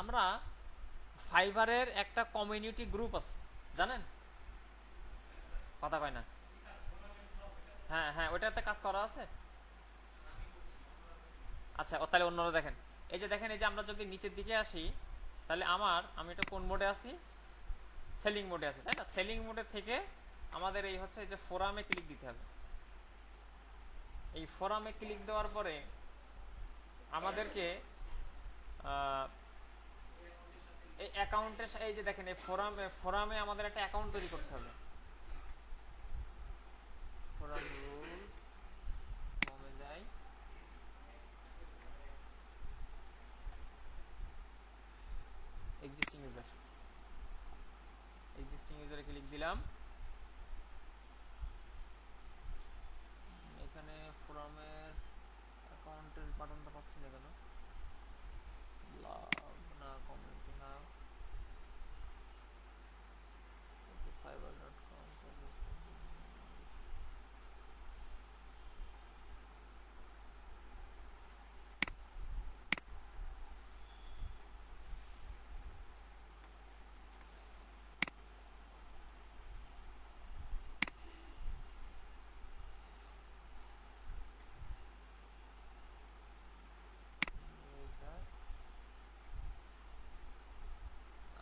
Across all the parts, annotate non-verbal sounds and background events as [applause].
আমরা ফাইবারের একটা কমিউনিটি গ্রুপ আছে, জানেন? কথা কয় না? হ্যাঁ হ্যাঁ ওইটাতে কাজ করা আছে? আচ্ছা তাহলে অন্যরা দেখেন। এই যে দেখেন, এই যে আমরা যদি নিচের দিকে আসি, তাহলে আমার, আমি এটা কোন মোডে আছি? সেলিং মোডে আছি, তাই না? সেলিং মোডে থেকে আমাদের এই হচ্ছে এই যে ফোরামে ক্লিক দিতে হবে। এই ফোরামে ক্লিক দেওয়ার পরে আমাদেরকে এই অ্যাকাউন্টের এই যে দেখেন, এই ফোরামে ফোরামে আমাদের একটা অ্যাকাউন্ট তৈরি করতে হবে। এক্সিস্টিং এক্সিস্টিং ক্লিক দিলাম এখানে ফোরামের অ্যাকাউন্টের বাটনটা পাচ্ছি না কেন লাভ না কমিউনিটি না Fiverr dot com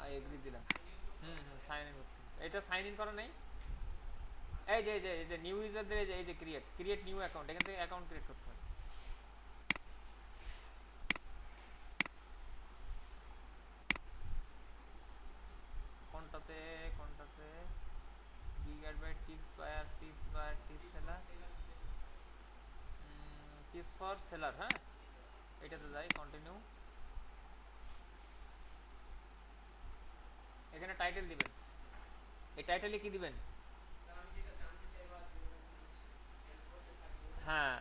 I agree দিলাম হুম হুম সাইন ইন করতে হবে। এটা সাইন ইন করা নেই? এই যে এই যে নিউ ইউজারদের এই যে এই যে ক্রিয়েট ক্রিয়েট নিউ অ্যাকাউন্ট এখান থেকে অ্যাকাউন্ট ক্রিয়েট করতে হবে। কোনটাতে কোনটাতে? গিগার buy tips buyer tips buyer tips seller tips for seller হ্যাঁ? এটাতে যাই কন্টিনিউ এখানে টাইটেল দিবেন। এই টাইটেলে কি দিবেন? হ্যাঁ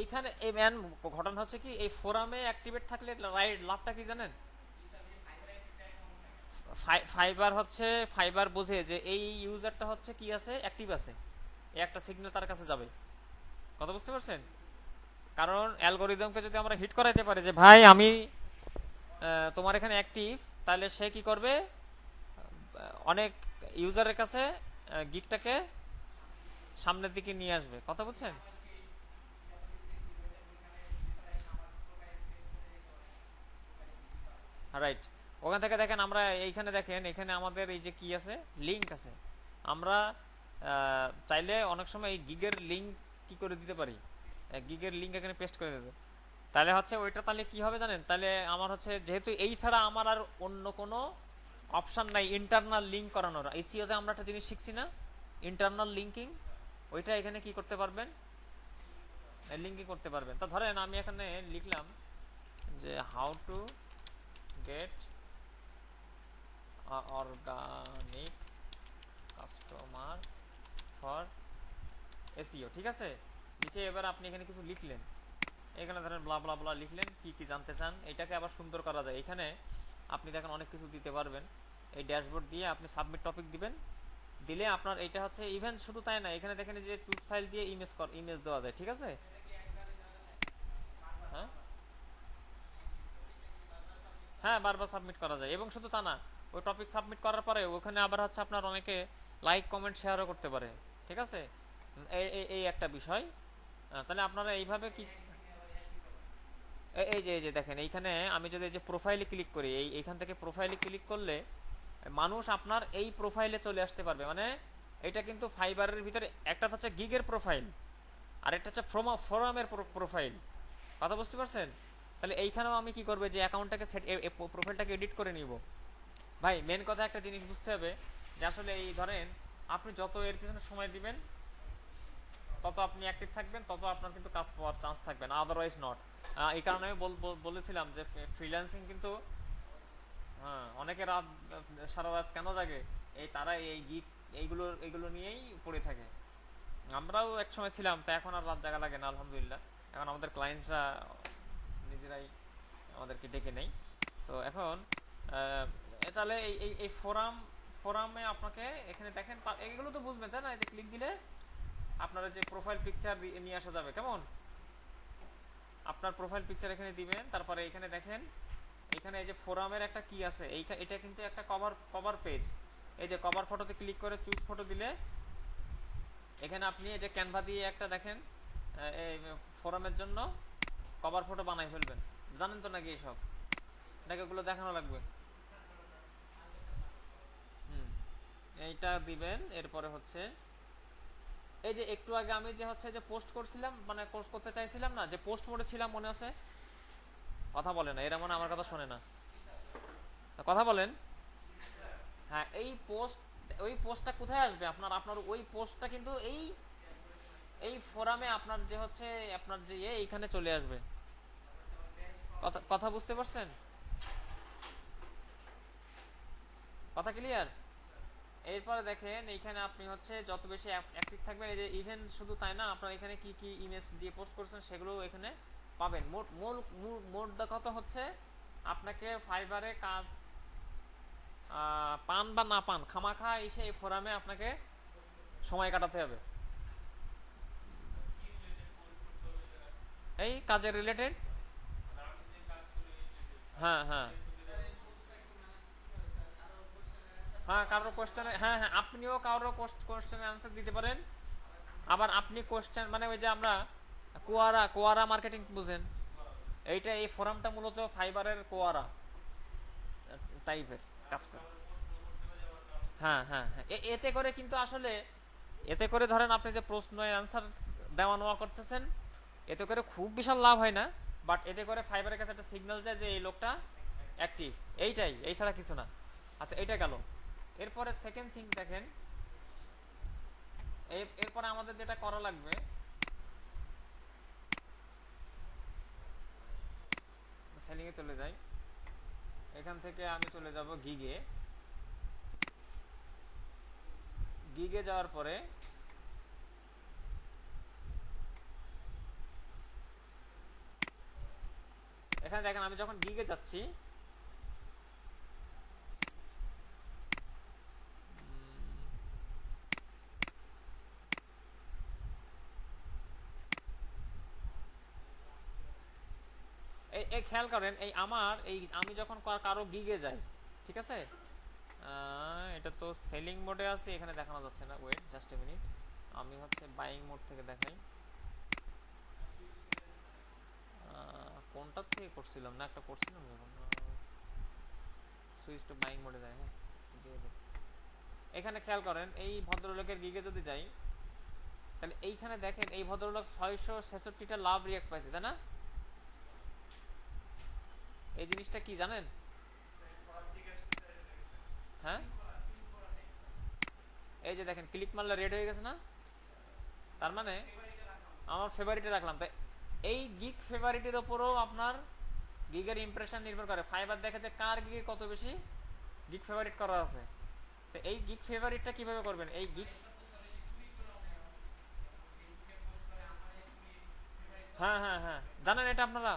এইখানে, এই ম্যান ঘটনা হচ্ছে কি, এই ফোরামে অ্যাক্টিভেট থাকলে রাইট লাভটা কি জানেন? ফাইবার হচ্ছে ফাইবার বোঝে যে এই ইউজারটা হচ্ছে কি আছে? অ্যাক্টিভ আছে। একটা সিগন্যাল তার কাছে যাবে। কথা বুঝতে পারছেন? কারণ অ্যালগোরিদমকে যদি আমরা হিট করাইতে পারি যে, ভাই, আমি তোমার এখানে অ্যাক্টিভ তাহলে সে কি করবে? অনেক ইউজারের কাছে গিকটাকে সামনের দিকে নিয়ে আসবে। কথা বুঝছেন? রাইট ওখান থেকে দেখেন আমরা এইখানে দেখেন, এখানে আমাদের এই যে কি আছে? লিংক আছে। আমরা চাইলে অনেক সময় এই গিগের লিংক কি করে দিতে পারি? গিগের লিংক এখানে পেস্ট করে দিতে। তাহলে হচ্ছে ওইটা তাহলে কি হবে জানেন? তাহলে আমার হচ্ছে, যেহেতু এই ছাড়া আমার আর অন্য কোনো অপশন নাই ইন্টারনাল লিংক করানোর। এসিওতে আমরা একটা জিনিস শিখছি না? ইন্টারনাল লিঙ্কিং ওইটা এখানে কি করতে পারবেন? লিঙ্কিং করতে পারবেন। তা ধরেন আমি এখানে লিখলাম যে how to get organic customer for SEO ঠিক আছে? লিখে এবার আপনি এখানে কিছু লিখলেন। এখানে ধরেন ব্লা ব্লা ব্লা লিখলেন, কি কি জানতে চান, এটাকে আবার সুন্দর করা যায়। এখানে আপনি দেখেন অনেক কিছু দিতে পারবেন। এই ড্যাশবোর্ড দিয়ে আপনি সাবমিট টপিক দিবেন। দিলে আপনার এটা হচ্ছে ইভেন শুধু তাই না, এখানে দেখেন যে চুজ ফাইল দিয়ে ইমেজ কর ইমেজ দেওয়া যায়, ঠিক আছে? হ্যাঁ? হ্যাঁ বারবার সাবমিট করা যায়। এবং শুধু তা না, ওই টপিক সাবমিট করার পরে ওখানে আবার হচ্ছে আপনার অনেকে লাইক কমেন্ট শেয়ারও করতে পারে, ঠিক আছে? এই একটা বিষয়। তাহলে আপনারা এইভাবে কি এই যে এই যে দেখেন, এইখানে আমি যদি এই যে প্রোফাইলে ক্লিক করি, এই, এইখান থেকে প্রোফাইলে ক্লিক করলে মানুষ আপনার এই প্রোফাইলে চলে আসতে পারবে। মানে এটা কিন্তু ফাইবারের ভিতরে, একটা হচ্ছে গিগের প্রোফাইল আর একটা হচ্ছে ফ্রোমা ফোরামের প্রোফাইল কথা বুঝতে পারছেন? তাহলে এইখানেও আমি কি করব, যে অ্যাকাউন্টটাকে সেট প্রোফাইলটাকে এডিট করে নিব। ভাই মেন কথা একটা জিনিস বুঝতে হবে, যে আসলে এই ধরেন, আপনি যত এর পিছনে সময় দিবেন তত আপনি অ্যাক্টিভ থাকবেন, তত আপনার কিন্তু কাজ পাওয়ার চান্স থাকবে না আদারওয়াইজ নট এই কারণে আমি বল- বল- বলেছিলাম যে ফ্রিল্যান্সিং কিন্তু হ্যাঁ অনেকে রাত, সারা রাত কেন জাগে? এই তারা এই গিক এইগুলো এইগুলো নিয়েই পড়ে থাকে। আমরাও এক সময় ছিলাম, তো এখন আর রাত জাগা লাগে না, আলহামদুলিল্লাহ। এখন আমাদের ক্লায়েন্টসরা নিজেরাই আমাদেরকে ডেকে নেই। তো এখন তাহলে এই এই ফোরাম ফোরামে আপনাকে এখানে দেখেন এগুলো তো বুঝবেন, তাই না? এই যে ক্লিক দিলে আপনারা যে প্রোফাইল পিকচার নিয়ে আসা যাবে, কেমন? আপনার প্রোফাইল পিকচার এখানে দিবেন, তারপরে এখানে দেখেন, এখানে এই যে ফোরামের একটা কি আছে এই এটা কিন্তু একটা কভার কভার পেজ এই যে কভার ফটোতে ক্লিক করে চুজ ফটো দিলে, এখানে আপনি এই যে ক্যানভা দিয়ে একটা দেখেন এই ফোরামের জন্য কভার ফটো বানাই ফেলবেন। জানেন তো নাকি এসব? নাকি ওগুলো দেখানো লাগবে? হুম। এইটা দিবেন, এরপরে হচ্ছে এই যে একটু আগে আমি যে হচ্ছে যে পোস্ট করছিলাম মানে পোস্ট করতে চাইছিলাম না, যে পোস্ট মোডে ছিলাম মনে আছে? কথা বলে না, এরা মনে আমার কথা শোনে না। কথা বলেন। হ্যাঁ এই পোস্ট ওই পোস্টটা কোথায় আসবে? আপনার আপনার ওই পোস্টটা কিন্তু এই এই ফোরামে আপনার যে হচ্ছে, আপনার যে ইয়ে এইখানে চলে আসবে। কথা বুঝতে পারছেন? কথা ক্লিয়ার এরপরে দেখেন, এইখানে আপনি হচ্ছে যত বেশি অ্যাক্টিভ থাকবেন, এই যে ইভেন শুধু তাই না, আপনার এখানে কি কি ইমেজ দিয়ে পোস্ট করছেন সেগুলো এখানে পাবেন। মোট, মূল মোট কথা হচ্ছে আপনাকে ফাইবারে কাজ পান বা না পান, খামাখা এসে এই ফোরামে আপনাকে সময় কাটাতে হবে। এই কাজের রিলেটেড হ্যাঁ হ্যাঁ। হ্যাঁ কারোর কোশ্চেনে হ্যাঁ হ্যাঁ আপনিও কারোর কোশ্চেনের আনসার দিতে পারেন। আবার আপনি কোশ্চেন মানে ওই যে আমরা কোয়ারা কোয়ারা মার্কেটিং বুঝেন। এইটা এই ফোরামটা মূলত ফাইবারের কোয়ারা টাইপের কাজ করে। হ্যাঁ হ্যাঁ হ্যাঁ এতে করে কিন্তু আসলে, এতে করে ধরেন আপনি যে প্রশ্ন অ্যান্সার দেওয়া নেওয়া করতেছেন, এতে করে খুব বিশাল লাভ হয় না বাট এতে করে ফাইবারের কাছে একটা সিগন্যাল যায় যে এই লোকটা অ্যাক্টিভ এইটাই, এই ছাড়া কিছু না। আচ্ছা এইটা গেল। এরপরে সেকেন্ড থিং দেখেন। এর- এরপরে আমাদের যেটা করা লাগবে, সেলিংয়ে চলে যাই। এখান থেকে আমি চলে যাব গিগে গিগে যাওয়ার পরে এখানে দেখেন, আমি যখন গিগে যাচ্ছি এই এই খেয়াল করেন এই আমার এই আমি যখন কারও গিগে যাই ঠিক আছে? এটা তো সেলিং মোডে আছে এখানে দেখানো যাচ্ছে না। ওয়েট জাস্ট এ মিনিট আমি হচ্ছে বাইং মোড থেকে দেখাই। আহ, কোনটা থেকে করছিলাম? না একটা করছিলাম যখন সুইচ টু বাইং মোডে যায় হ্যাঁ? এখানে খেয়াল করেন এই ভদ্রলোকের গিগে যদি যাই তাহলে এইখানে দেখেন এই ভদ্রলোক ছয়শো ছেষট্টিটা লাভ রিয়াক্ট পাইছে তাই না? এই জিনিসটা কি জানেন? হ্যাঁ? এই যে দেখেন, ক্লিক মারলে রেড হয়ে গেছে না? তার মানে আমার ফেভারিটে রাখলাম। তাই এই গিগ ফেভারিটের ওপরও আপনার গিগের ইমপ্রেশন নির্ভর করে। ফাইবার দেখা যায় কার গিগে কত বেশি গিগ ফেভারিট করা আছে। তো এই গিগ ফেভারিটটা কীভাবে করবেন? এই গিগ হ্যাঁ হ্যাঁ হ্যাঁ। জানেন এটা আপনারা?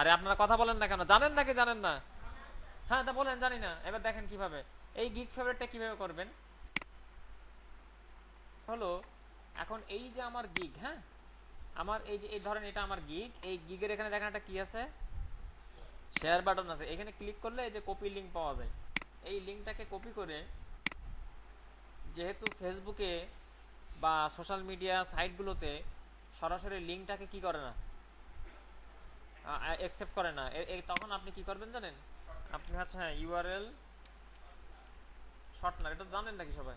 আরে আপনারা কথা বলেন না কেন? জানেন নাকি জানেন না? হ্যাঁ তা বলেন, জানি না। এবার দেখেন কীভাবে। এই গিগ ফেভারিটটা কীভাবে করবেন? হলো, এখন এই যে আমার গিগ হ্যাঁ? আমার এই যে, এই ধরেন এটা আমার গিগ এই গিগের এখানে দেখেন একটা কি আছে? শেয়ার বাটন আছে। এখানে ক্লিক করলে এই যে কপি লিংক পাওয়া যায়। এই লিংকটাকে কপি করে যেহেতু ফেসবুকে বা সোশ্যাল মিডিয়া সাইটগুলোতে সরাসরি লিঙ্কটাকে কি করে না? অ্যাকসেপ্ট করে না। তখন আপনি কি করবেন জানেন? আপনি হচ্ছে হ্যাঁ ইউআরএল শর্টনার এটা জানেন নাকি সবাই?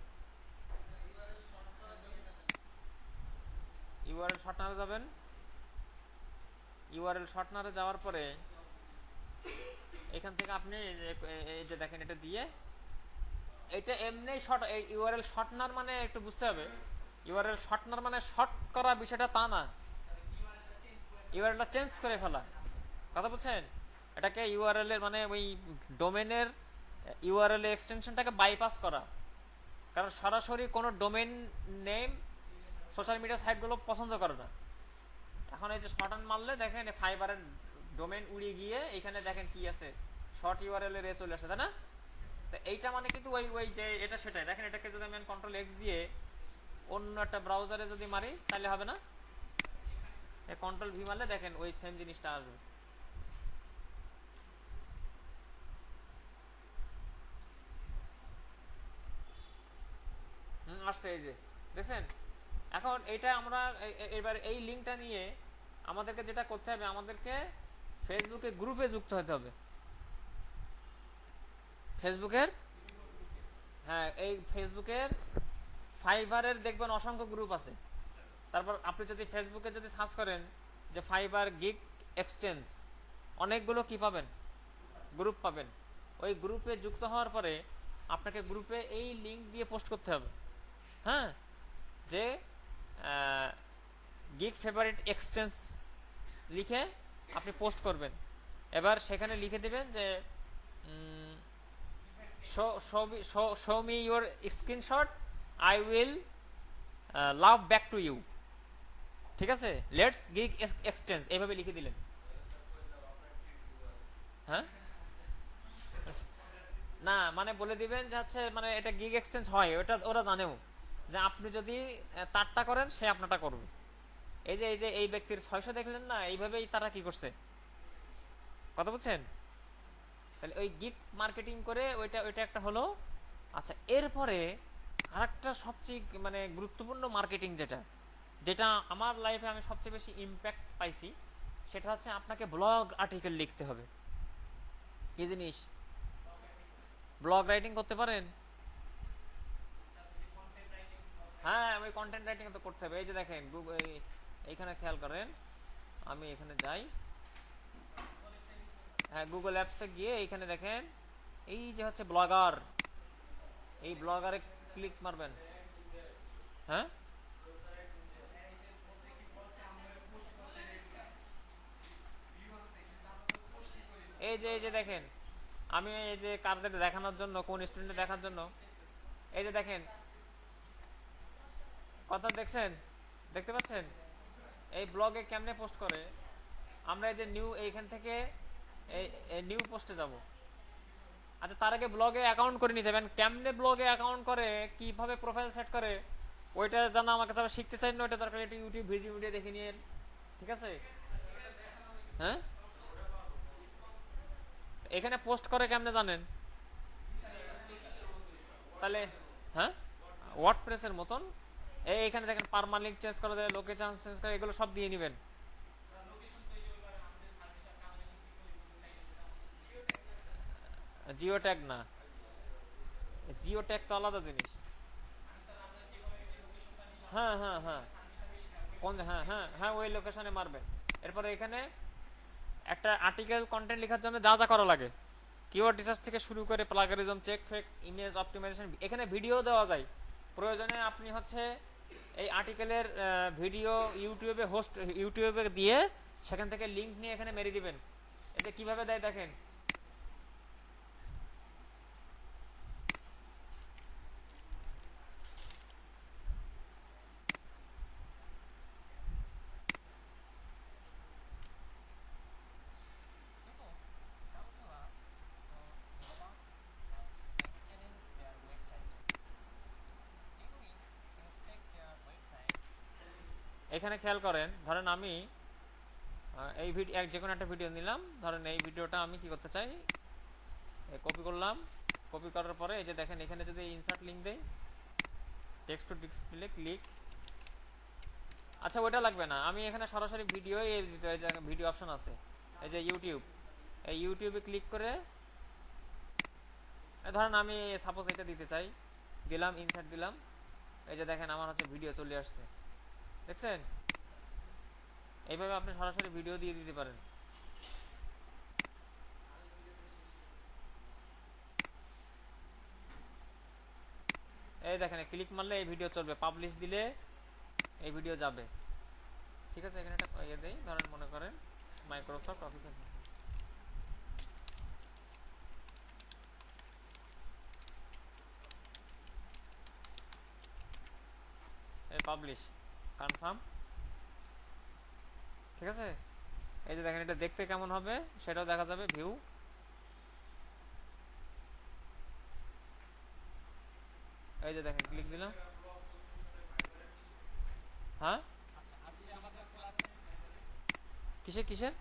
ইউআরএল শর্টনারে যাবেন। ইউআরএল শর্টনারে যাওয়ার পরে এখান থেকে আপনি এই যে দেখেন, এটা দিয়ে এটা এমনি শর্ট ইউআরএল শর্টনার মানে একটু বুঝতে হবে। ইউআরএল শর্টনার মানে শর্ট করা বিষয়টা তা না। ইউআরএলটা চেঞ্জ করে ফেলা। কথা বলছেন? এটাকে ইউআরএল এর মানে ওই ডোমেনের ইউআরএল এক্সটেনশনটাকে বাইপাস করা। কারণ সরাসরি কোনো ডোমেন নেম সোশ্যাল মিডিয়া সাইটগুলো পছন্দ করে না। এখন এই যে শর্টান মারলে দেখেন ফাইবারের ডোমেন উড়িয়ে গিয়ে এখানে দেখেন কি আছে? শর্ট ইউআরএল এর এ চলে আসে, তাই না? তো এইটা মানে কিন্তু ওই ওই যে এটা সেটাই। দেখেন এটাকে যদি আমি কন্ট্রোল এক্স দিয়ে অন্য একটা ব্রাউজারে যদি মারি, তাহলে হবে না? হ্যাঁ, কন্ট্রোল ভি মারলে দেখেন ওই সেম জিনিসটা আসবে। আসছে এই যে, দেখছেন? এখন এটা আমরা এবার এই লিঙ্কটা নিয়ে আমাদেরকে যেটা করতে হবে, আমাদেরকে ফেসবুকে গ্রুপে যুক্ত হতে হবে। ফেসবুকের হ্যাঁ এই ফেসবুকের ফাইবারের দেখবেন অসংখ্য গ্রুপ আছে। তারপর আপনি যদি ফেসবুকে যদি সার্চ করেন যে ফাইবার গিগ এক্সচেঞ্জ অনেকগুলো কি পাবেন? গ্রুপ পাবেন। ওই গ্রুপে যুক্ত হওয়ার পরে আপনাকে গ্রুপে এই লিংক দিয়ে পোস্ট করতে হবে। হ্যাঁ? যে গিগ ফেভারিট এক্সচেঞ্জ লিখে আপনি পোস্ট করবেন। এবার সেখানে লিখে দেবেন যে show me your screenshot I will love back to you ঠিক আছে? লেটস গিগ এক্সচেঞ্জ এইভাবে লিখে দিলেন। হ্যাঁ? না মানে বলে দিবেন যে হচ্ছে মানে এটা গিগ এক্সচেঞ্জ হয়, ওটা ওরা জানেও। যে আপনি যদি তারটা করেন, সে আপনারটা করবে। এই যে এই যে, এই ব্যক্তির ছয়শো দেখলেন না, এইভাবেই তারা কি করছে? কথা বলছেন তাহলে ওই গিগ মার্কেটিং করে ওইটা ওইটা একটা হলো। আচ্ছা এরপরে আরেকটা সবচেয়ে মানে গুরুত্বপূর্ণ মার্কেটিং যেটা যেটা আমার লাইফে আমি সবচেয়ে বেশি ইম্প্যাক্ট পাইছি, সেটা হচ্ছে আপনাকে ব্লগ আর্টিকেল লিখতে হবে। কি জিনিস? ব্লগ রাইটিং করতে পারেন? হ্যাঁ আমি কন্টেন্ট রাইটিং তো করতে হবে। এই যে দেখেন এইখানে খেয়াল করেন, আমি এখানে যাই। হ্যাঁ গুগল অ্যাপসে গিয়ে এইখানে দেখেন, এই যে হচ্ছে ব্লগার এই ব্লগারে ক্লিক মারবেন। হ্যাঁ? এই যে এই যে দেখেন, আমি এই যে কারদের দেখানোর জন্য, কোন স্টুডেন্টে দেখার জন্য, এই যে দেখেন, কথা দেখছেন? দেখতে পাচ্ছেন? এই ব্লগে কেমনে পোস্ট করে? আমরা এই যে নিউ এইখান থেকে এই নিউ পোস্টে যাব। আচ্ছা তার আগে ব্লগে অ্যাকাউন্ট করে নিতে হবে। কেমনে ব্লগে অ্যাকাউন্ট করে, কীভাবে প্রোফাইল সেট করে, ওইটা জানা আমার কাছে শিখতে চাই না, ওইটা দরকার। একটু ইউটিউব ভিডিও ভিডিও দেখে নিয়ে ঠিক আছে? হ্যাঁ? এখানে পোস্ট করে কেমনে জানেন? তাহলে হ্যাঁ? ওয়ার্ড প্রেসের মতন এখানে দেখেন পারমানেন্ট চেঞ্জ করা যায় লোকেশন চেঞ্জ করে এগুলো সব দিয়ে নেবেন। জিও ট্যাগ না। জিও ট্যাগ তো আলাদা জিনিস। হ্যাঁ হ্যাঁ হ্যাঁ। কোন হ্যাঁ হ্যাঁ হ্যাঁ ওই লোকেশনে মারবেন। এরপরে এখানে একটা আর্টিকেল কন্টেন্ট লেখার জন্য যা যা করা লাগে। কিওয়ার্ড রিসার্চ থেকে শুরু করে plagiarism check fake image optimisation এখানে ভিডিও দেওয়া যায়। প্রয়োজনে আপনি হচ্ছে এই আর্টিকেলের ভিডিও ইউটিউবে হোস্ট ইউটিউবে দিয়ে সেখান থেকে লিঙ্ক নিয়ে এখানে মেরে দিবেন। এটা কীভাবে দেয় দেখেন? এখানে খেয়াল করেন, ধরেন আমি এই ভিডিও এক যে কোনো একটা ভিডিও নিলাম, ধরেন এই ভিডিওটা আমি কি করতে চাই? কপি করলাম কপি করার পরে এই যে দেখেন, এখানে যদি ইনসার্ট লিঙ্ক দেই টেক্সট টু ডিসপ্লে ক্লিক আচ্ছা ওটা লাগবে না। আমি এখানে সরাসরি ভিডিও এই ভিডিও অপশন আছে। এই যে ইউটিউব এই ইউটিউবে ক্লিক করে ধরেন আমি সাপোজ এটা দিতে চাই, দিলাম ইনসার্ট দিলাম, এই যে দেখেন, আমার হচ্ছে ভিডিও চলে আসছে। দেখছেন? এইভাবে আপনি সরাসরি ভিডিও দিয়ে দিতে পারেন। এই দেখেন ক্লিক মারলে এই ভিডিও চলবে। পাবলিশ দিলে এই ভিডিও যাবে। ঠিক আছে, এখানে একটা ইয়ে দেই, ধরেন মনে করেন মাইক্রোসফট অফিস পাবলিশ কনফার্ম ঠিক আছে? এই যে দেখেন, এটা দেখতে কেমন হবে, সেটাও দেখা যাবে ভিউ এই যে দেখেন ক্লিক দিলাম। হ্যাঁ? কিসের কিসের?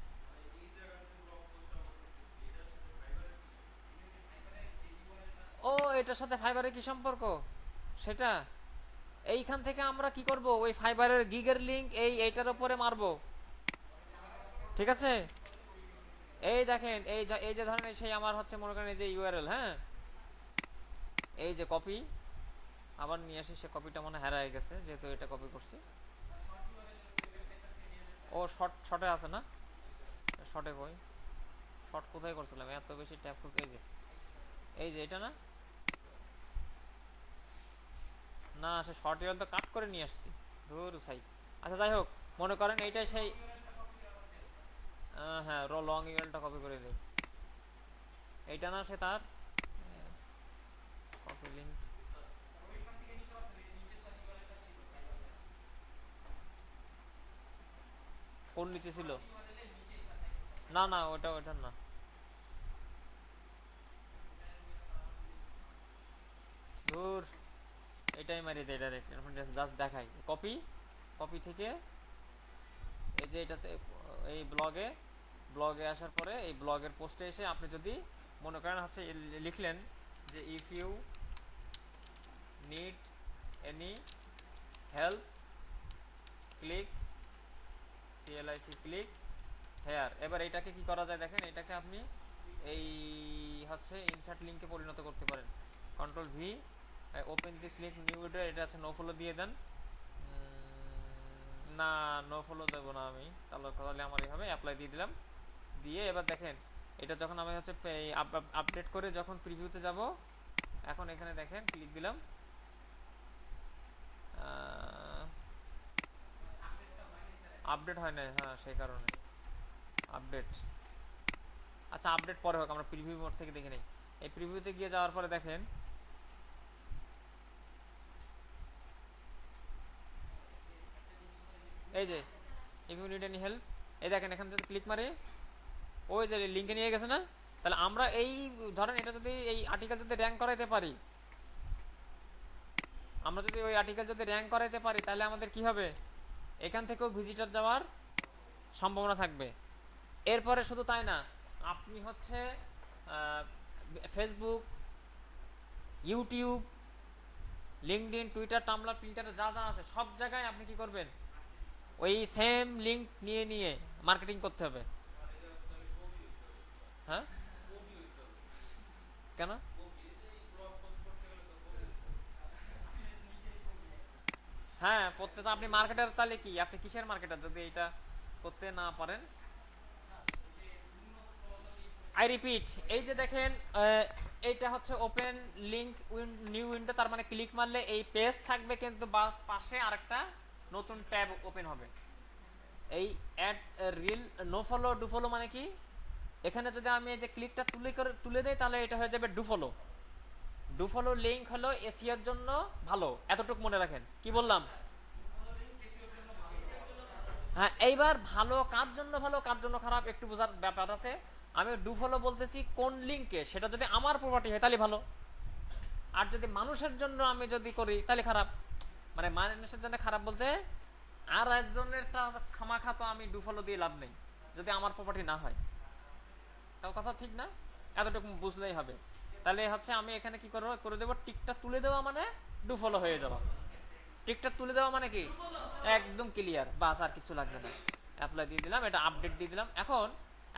ও, এটার সাথে ফাইবারের কি সম্পর্ক? সেটা? এইখান থেকে আমরা কি করব? ওই ফাইবারের গিগের লিঙ্ক এই এইটার উপরে মারবো। ঠিক আছে? এই দেখেন, এই এই যে ধরেন সেই আমার হচ্ছে মনে করেন এই যে ইউআরএল হ্যাঁ? এই যে কপি আবার নিয়ে আসি, সে কপিটা মনে হারায় গেছে, যেহেতু এটা কপি করছি। ও শর্ট শর্টে আছে না? শর্টে কই? শর্ট কোথায় করছিলাম? এত বেশি ট্যাপ খুঁজে এই যে এই যে এটা না? না, সে শর্ট ইউআরএল তো কাট করে নিয়ে আসছি। ধুর, সাই। আচ্ছা যাই হোক, মনে করেন এইটাই সেই হ্যাঁ র লং ইউআরএলটা কপি করে দেই। এইটা না, সে তার কপি লিংক কোন নিচে ছিল? না না, ওটা ওটা না। দূর এটাই মারি দেয় ডাইরেক্ট জাস্ট দেখাই। কপি কপি থেকে এই যে এটাতে, এই ব্লগে ব্লগে আসার পরে এই ব্লগের পোস্টে এসে আপনি যদি মনে করেন হচ্ছে লিখলেন যে if you need any help click CLIC click here এবার এটাকে কি করা যায় দেখেন, এটাকে আপনি এই হচ্ছে ইনসার্ট লিংকে পরিণত করতে পারেন। Control V open this link new weeder এটা হচ্ছে নো ফলো দিয়ে দেন। না নো ফলো দেবো না আমি। তাহলে তাহলে আমার এইভাবে অ্যাপ্লাই দিয়ে দিলাম। দিয়ে এবার দেখেন, এটা যখন আমি হচ্ছে আপডেট করে যখন প্রিভিউতে যাব, এখন এখানে দেখেন ক্লিক দিলাম। আপডেট হয় না হ্যাঁ সেই কারণে। আপডেট আচ্ছা আপডেট পরে হোক, আমরা প্রিভিউ মোড থেকে দেখে নেই। এই প্রিভিউতে গিয়ে যাওয়ার পরে দেখেন এই যে if you need any help এই দেখেন, এখানে যদি ক্লিক মারি ওই যে লিঙ্কে নিয়ে গেছে না, তাহলে আমরা এই, ধরেন এটা যদি এই আর্টিকেল যদি র্যাঙ্ক করাইতে পারি, আমরা যদি ওই আর্টিকেল যদি র্যাঙ্ক করাইতে পারি, তাহলে আমাদের কি হবে? এখান থেকেও ভিজিটর যাওয়ার সম্ভাবনা থাকবে। এরপরে শুধু তাই না, আপনি হচ্ছে Facebook YouTube LinkedIn Twitter Tumblr printer যা যা আছে, সব জায়গায় আপনি কি করবেন? ওই সেম লিঙ্ক নিয়ে নিয়ে মার্কেটিং করতে হবে। হ্যাঁ? কেন? হ্যাঁ প্রত্যেক আপনি মার্কেটার তাহলে কি? আপনি কিসের মার্কেটার যদি এটা করতে না পারেন। আই রিপিট এই যে দেখেন এইটা হচ্ছে ওপেন লিংক নিউ উইন্ডো তার মানে ক্লিক মারলে এই পেজ থাকবে কিন্তু পাশে আরেকটা নতুন ট্যাব ওপেন হবে। এই add rel no follow do follow মানে কি? এখানে যদি আমি এই যে ক্লিকটা তুলে করে, তুলে দেই, তাহলে এটা হয়ে যাবে do follow do follow link হলো এসিওর জন্য ভালো। এতটুকু মনে রাখেন। কি বললাম? হ্যাঁ এইবার ভালো কার জন্য ভালো, কার জন্য খারাপ একটু বোঝার ব্যাপার আছে। আমি ডু ফলো বলতেছি কোন লিঙ্কে সেটা যদি আমার প্রপার্টি হয়, তাহলে ভালো। আর যদি মানুষের জন্য আমি যদি করি, তাহলে খারাপ। মানে মানুষের জন্য খারাপ বলতে, আর একজনের খামাখা তো আমি ডুফলো দিয়ে লাভ নেই, যদি আমার প্রপার্টি না হয়। তাও কথা ঠিক না? এতটুকু বুঝলেই হবে। তাহলে হচ্ছে আমি এখানে কি করব, করে দেবো, টিকটা তুলে দেওয়া মানে ডু ফলো হয়ে যাওয়া। টিকটা তুলে দেওয়া মানে কি? একদম ক্লিয়ার বাস আর কিছু লাগবে না। অ্যাপ্লাই দিয়ে দিলাম, এটা আপডেট দিয়ে দিলাম। এখন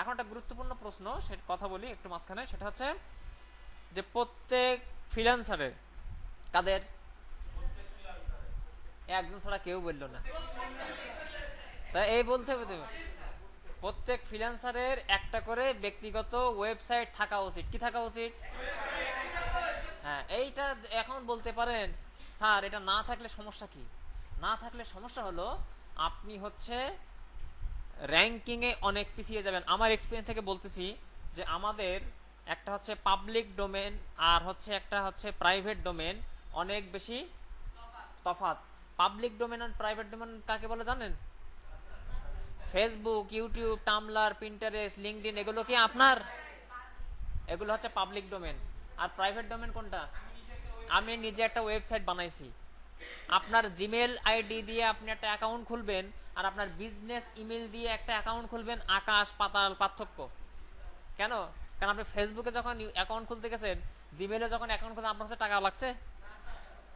এখন একটা গুরুত্বপূর্ণ প্রশ্ন সে কথা বলি একটু মাঝখানে, সেটা হচ্ছে যে প্রত্যেক ফ্রিল্যান্সারের কাদের একজন ছাড়া কেউ বলল না। তাই এই বলতে হবে তুমি। প্রত্যেক ফ্রিল্যান্সারের একটা করে ব্যক্তিগত ওয়েবসাইট থাকা উচিত। কি থাকা উচিত? হ্যাঁ এইটা এখন বলতে পারেন, স্যার, এটা না থাকলে সমস্যা কি? না থাকলে সমস্যা হলো, আপনি হচ্ছে র্যাঙ্কিংয়ে অনেক পিছিয়ে যাবেন। আমার এক্সপিরিয়েন্স থেকে বলতেছি যে আমাদের একটা হচ্ছে পাবলিক ডোমেন আর হচ্ছে একটা হচ্ছে প্রাইভেট ডোমেন অনেক বেশি তফাত পাবলিক ডোমেন আর প্রাইভেট ডোমেন কাকে বলে জানেন? Facebook YouTube Tumblr Pinterest LinkedIn এগুলো কি আপনার? এগুলো হচ্ছে পাবলিক ডোমেন আর প্রাইভেট ডোমেন কোনটা? আমি নিজে একটা ওয়েবসাইট বানাইছি। আপনার জিমেল আইডি দিয়ে আপনি একটা অ্যাকাউন্ট খুলবেন আর আপনার বিজনেস ইমেল দিয়ে একটা অ্যাকাউন্ট খুলবেন, আকাশ, পাতাল, পার্থক্য। কেন? কারণ আপনি ফেসবুকে যখন অ্যাকাউন্ট খুলতে গেছেন জিমেলে যখন অ্যাকাউন্ট খুলতে, আপনার কাছে টাকা লাগছে?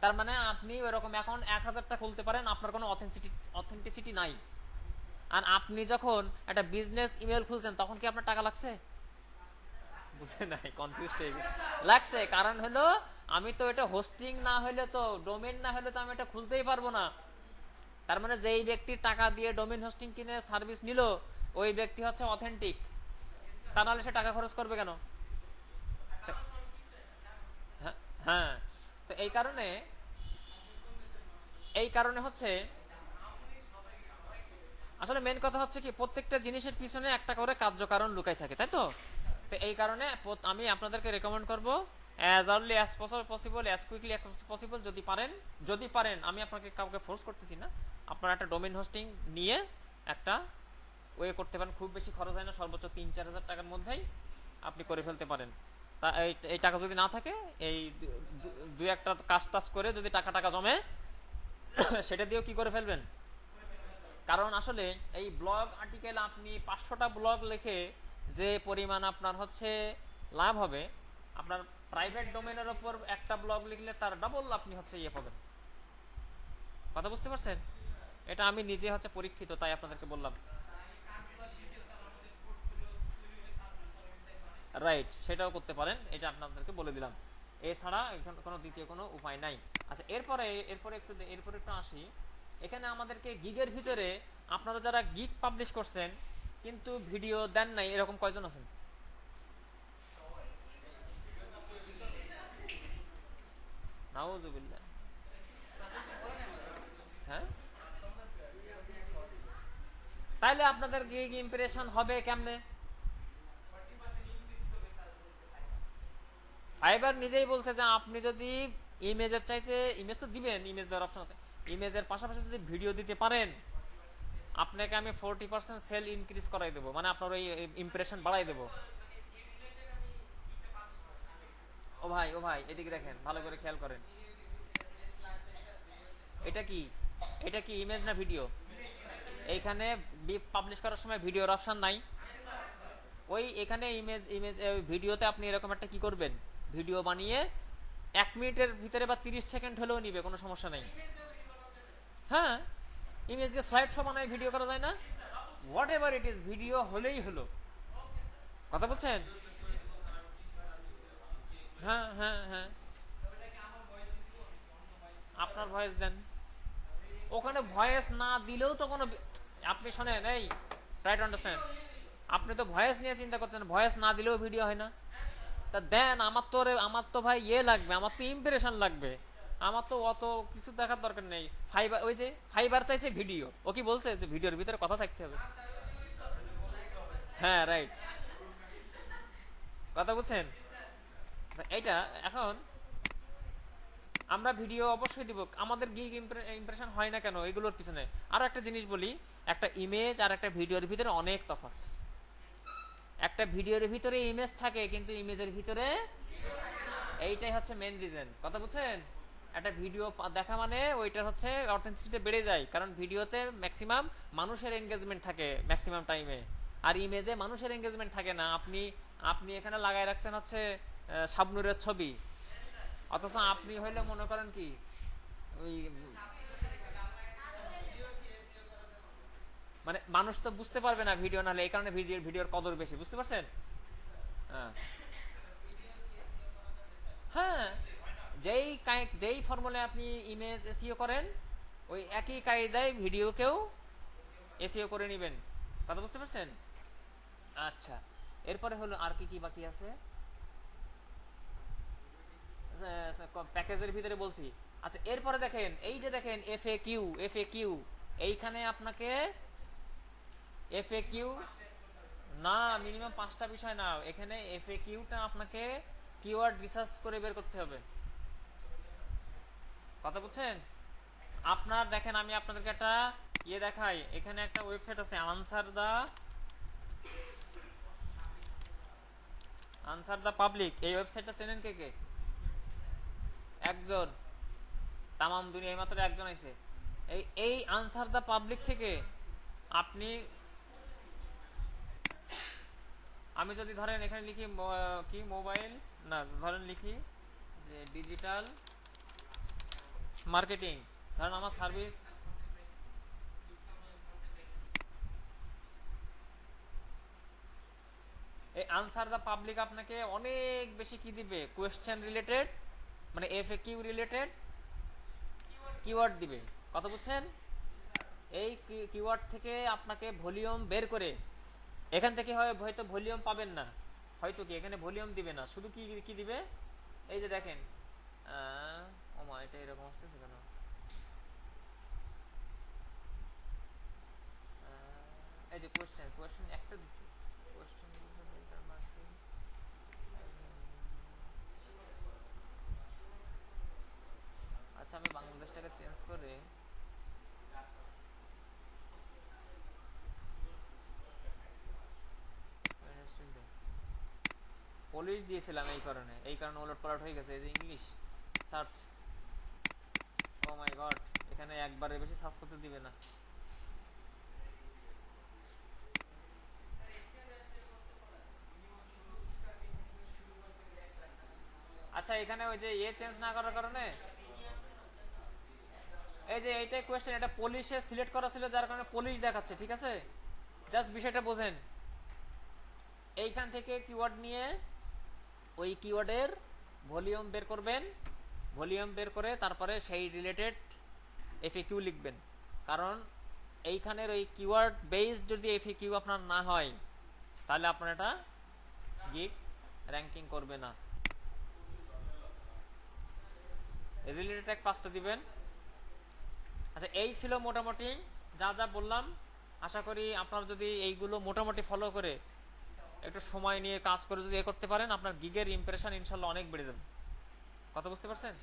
তার মানে আপনি ওরকম এখন এক হাজারটা খুলতে পারেন আপনার কোনো অথেন্টিসিটি অথেন্টিসিটি নাই। আর আপনি যখন একটা বিজনেস ইমেল খুলছেন তখন কি আপনার টাকা লাগছে? বুঝে নাই কনফিউজ হয়ে গেছে। লাগছে কারণ হলো আমি তো এটা হোস্টিং না হলে তো ডোমেন না হলে তো আমি এটা খুলতেই পারব না। তার মানে যেই ব্যক্তি টাকা দিয়ে ডোমেন হোস্টিং কিনে সার্ভিস নিল ওই ব্যক্তি হচ্ছে অথেন্টিক তা নাহলে সে টাকা খরচ করবে কেন? হ্যাঁ, হ্যাঁ। তো এই কারণে এই কারণে হচ্ছে, আসলে মেন কথা হচ্ছে কি, প্রত্যেকটা জিনিসের পিছনে একটা করে কার্যকারণ লুকাই থাকে, তাই তো? তো এই কারণে আমি আপনাদেরকে রেকমেন্ড করব as early as possible as quickly as possible যদি পারেন যদি পারেন, আমি আপনাকে কাউকে ফোর্স করতেছি না, আপনারা একটা ডোমেন হোস্টিং নিয়ে একটা ওয়ে করতে পারেন, খুব বেশি খরচ হয় না, সর্বোচ্চ তিন চার হাজার টাকার মধ্যেই আপনি করে ফেলতে পারেন। তা এই টাকা যদি না থাকে, এই দু একটা কাজ টাজ করে যদি টাকা টাকা জমে, [coughs] সেটা দিয়েও কি করে ফেলবেন? কারণ আসলে এই ব্লগ আর্টিকেল আপনি পাঁচশোটা ব্লগ লিখে যে পরিমাণ আপনার হচ্ছে লাভ হবে, আপনার প্রাইভেট ডোমেনের ওপর একটা ব্লগ লিখলে তার ডাবল আপনি হচ্ছে ইয়ে পাবেন। কথা বুঝতে পারছেন? এটা আমি নিজে হচ্ছে পরীক্ষিত, তাই আপনাদেরকে বললাম। রাইট সেটাও করতে পারেন, এটা আপনাদেরকে বলে দিলাম। এছাড়া এখানে, কোনো দ্বিতীয় কোনো উপায় নাই। আচ্ছা এরপরে এরপরে একটু এরপরে একটু আসি। এখানে আমাদেরকে গিগের ভিতরে আপনারা যারা গিগ পাবলিশ করছেন, কিন্তু ভিডিও দেন নাই, এরকম কয়জন আছেন? হ্যাঁ? তাইলে আপনাদের গিগ ইমপ্রেশন হবে কেমনে? ফাইবার নিজেই বলছে যে আপনি যদি ইমেজের চাইতে ইমেজ তো দিবেন ইমেজ দেওয়ার অপশন আছে। ইমেজের পাশাপাশি যদি ভিডিও দিতে পারেন, আপনাকে আমি ফোরটি পার্সেন্ট সেল ইনক্রিজ করাই দেবো। মানে আপনার ওই ইমপ্রেশন বাড়াই দেবো। ও ভাই ও ভাই, এদিকে দেখেন, ভালো করে খেয়াল করেন। এটা কি? এটা কি ইমেজ না ভিডিও এইখানে পাবলিশ করার সময় ভিডিওর অপশন নাই। ওই এখানে ইমেজ ইমেজ ভিডিওতে আপনি এরকম একটা কি করবেন? ভিডিও বানিয়ে এক মিনিটের ভিতরে বা তিরিশ সেকেন্ড হলেও নিবে, কোনো সমস্যা নেই। হ্যাঁ? ইমেজ দিয়ে স্লাইড শো বানায় ভিডিও করা যায় না? Whatever it is video হলেই হলো। কথা বলছেন? হ্যাঁ হ্যাঁ হ্যাঁ। আপনার ভয়েস দেন। ওখানে ভয়েস না দিলেও তো কোনো আপনি শোনেন, এই ট্রাই টু আন্ডারস্ট্যান্ড আপনি তো ভয়েস নিয়ে চিন্তা করছেন ভয়েস না দিলেও ভিডিও হয় না। তা দেন, আমার তো আমার তো ভাই ইয়ে লাগবে, আমার তো ইমপ্রেশন লাগবে। আমার তো অত কিছু দেখার দরকার নেই। ফাইবার ওই যে ফাইবার চাইছে ভিডিও ও কি বলছে যে ভিডিওর ভিতরে কথা থাকতে হবে? হ্যাঁ রাইট কথা বুঝছেন? তা এইটা, এখন আমরা ভিডিও অবশ্যই দিব। আমাদের গিগ ইমপ্রেশন হয় না কেন? এগুলোর পিছনে। আর একটা জিনিস বলি, একটা ইমেজ আর একটা ভিডিওর ভিতরে অনেক তফাৎ। একটা ভিডিওর ভিতরে ইমেজ থাকে, কিন্তু ইমেজের ভিতরে এইটাই হচ্ছে মেন রিজন কথা বুঝছেন? একটা ভিডিও দেখা মানে ওইটার হচ্ছে অথেন্টিসিটি বেড়ে যায়, কারণ ভিডিওতে ম্যাক্সিমাম মানুষের এঙ্গেজমেন্ট থাকে ম্যাক্সিমাম টাইমে আর ইমেজে মানুষের এঙ্গেজমেন্ট থাকে না। আপনি আপনি এখানে লাগাই রাখছেন হচ্ছে শাবনুরের ছবি। অথচ আপনি হইলে মনে করেন কি, ওই মানে মানুষ তো বুঝতে পারবে না ভিডিও, নাহলে এই কারণে ভিডিওর ভিডিওর কদর বেশি, বুঝতে পারছেন? হ্যাঁ। হ্যাঁ যেই যেই ফর্মুলায় আপনি ইমেজ এসিও করেন, ওই একই কায়দায় ভিডিওকেও এসিও করে নেবেন। কথা বুঝতে পারছেন? আচ্ছা এরপরে হলো আর কি কি বাকি আছে? প্যাকেজের ভিতরে বলছি। আচ্ছা এরপরে দেখেন, এই যে দেখেন F A Q F A Q এইখানে আপনাকে এফ এ কিউ না মিনিমাম পাঁচটা বিষয় না। এখানে এফ কিউটা আপনাকে কিওয়ার্ড রিসার্চ করে বের করতে হবে। কথা বলছেন আপনার, দেখেন, আমি আপনাদেরকে একটা ইয়ে দেখাই। এখানে একটা ওয়েবসাইট আছে answer the answer the public এই ওয়েবসাইটটা চেনেন কে কে? একজন। তামাম দুনিয়ায় মাত্র একজন আছে এই এই আনসার দা পাবলিক থেকে আপনি আমি যদি ধরেন এখানে লিখি কি? মোবাইল? না, ধরেন লিখি যে ডিজিটাল মার্কেটিং। ধরেন আমার সার্ভিস এই আনসার দা পাবলিক আপনাকে অনেক বেশি কি দিবে? কোয়েশ্চেন রিলেটেড মানে F A Q related keyword দিবে। কথা বুঝছেন? এই কিওয়ার্ড থেকে আপনাকে ভলিউম বের করে এখান থেকে হয় হয়তো ভলিউম পাবেন না। হয়তো কি? এখানে ভলিউম দিবে না। শুধু কি কি দিবে? এই যে দেখেন। আহ, ও মা এটা এরকম আসতেছে কেন? এই যে কোয়েশ্চেন কোয়েশ্চেন একটা দিছি। কোয়েশ্চেন আচ্ছা আমি বাংলাদেশটাকে চেঞ্জ করে পলিশ দিয়েছিলাম এই কারণে। এই কারণে ওলট পালট হয়ে গেছে, এই যে English search oh my god এখানে একবারে বেশি সার্চ করতে দিবে না। আচ্ছা এখানে ওই যে এ চেঞ্জ না করার কারণে? এই যে এইটাই কোয়েশ্চেন এটা পুলিশে সিলেক্ট করা ছিল, যার কারণে পুলিশ দেখাচ্ছে, ঠিক আছে? জাস্ট বিষয়টা বোঝেন। এইখান থেকে কিওয়ার্ড নিয়ে ওই কিওয়ার্ডের ভলিউম বের করবেন ভলিউম বের করে তারপরে সেই রিলেটেড এফএকিউ লিখবেন। কারণ এইখানের ওই কিওয়ার্ড বেস যদি এফএকিউ আপনার না হয়, তাহলে আপনার এটা গিগ র্যাঙ্কিং করবে না। রিলেটেড এক পাঁচটা দিবেন। আচ্ছা এই ছিল মোটামুটি যা যা বললাম। আশা করি আপনারা যদি এইগুলো মোটামুটি ফলো করে একটু সময় নিয়ে কাজ করে যদি এ করতে পারেন, আপনার গিগের ইমপ্রেশন ইনশাল্লাহ অনেক বেড়ে যাবে। কথা বুঝতে পারছেন?